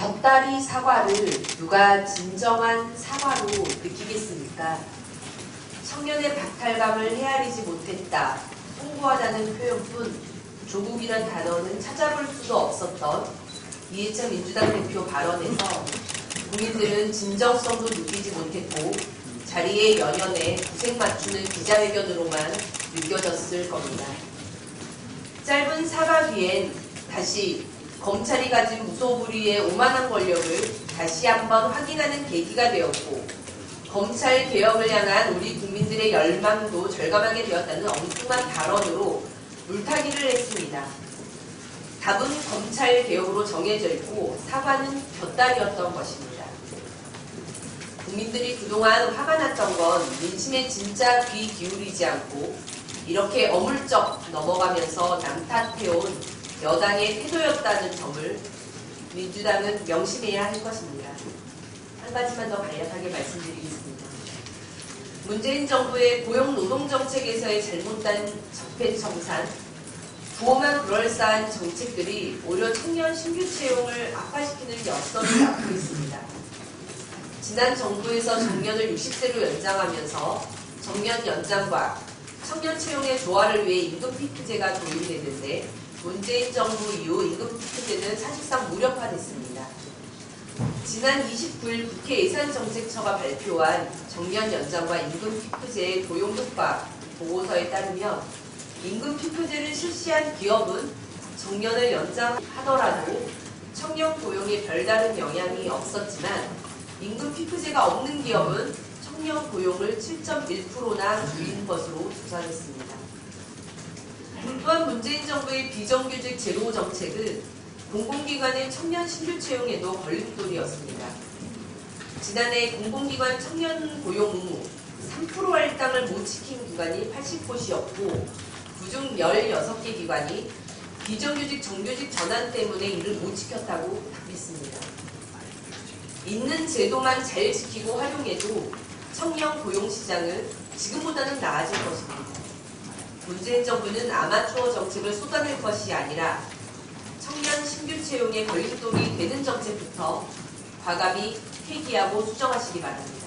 곁다리 사과를 누가 진정한 사과로 느끼겠습니까? 청년의 박탈감을 헤아리지 못했다, 홍보하자는 표현뿐 조국이란 단어는 찾아볼 수도 없었던 이해찬 민주당 대표 발언에서 국민들은 진정성도 느끼지 못했고 자리에 연연해 구색 맞추는 기자회견으로만 느껴졌을 겁니다. 짧은 사과 뒤엔 다시 검찰이 가진 무소불위의 오만한 권력을 다시 한번 확인하는 계기가 되었고 검찰 개혁을 향한 우리 국민들의 열망도 절감하게 되었다는 엉뚱한 발언으로 물타기를 했습니다. 답은 검찰 개혁으로 정해져 있고 사과는 곁다리였던 것입니다. 국민들이 그동안 화가 났던 건 민심에 진짜 귀 기울이지 않고 이렇게 어물쩍 넘어가면서 남탓해온 여당의 태도였다는 점을 민주당은 명심해야 할 것입니다. 한 가지만 더 간략하게 말씀드리겠습니다. 문재인 정부의 고용 노동 정책에서의 잘못된 적폐청산, 부호만 그럴싸한 정책들이 오히려 청년 신규 채용을 악화시키는 역설을 낳고 있습니다. 지난 정부에서 정년을 60세로 연장하면서 정년 연장과 청년 채용의 조화를 위해 임금 피크제가 도입됐는데 문재인 정부 이후 임금 피크제는 사실상 무력화됐습니다. 지난 29일 국회 예산정책처가 발표한 정년 연장과 임금 피크제의 고용 효과 보고서에 따르면 임금 피크제를 실시한 기업은 정년을 연장하더라도 청년 고용에 별다른 영향이 없었지만 임금 피크제가 없는 기업은 청년 고용을 7.1%나 줄인 것으로 조사됐습니다. 또한 문재인 정부의 비정규직 제로 정책은 공공기관의 청년 신규 채용에도 걸림돌이었습니다. 지난해 공공기관 청년 고용 의무 3% 할당을 못 지킨 기관이 80곳이었고 그중 16개 기관이 비정규직 정규직 전환 때문에 이를 못 지켰다고 답했습니다. 있는 제도만 잘 지키고 활용해도 청년 고용 시장은 지금보다는 나아질 것입니다. 문재인 정부는 아마추어 정책을 쏟아낼 것이 아니라 청년 신규 채용에 걸림돌이 되는 정책부터 과감히 폐기하고 수정하시기 바랍니다.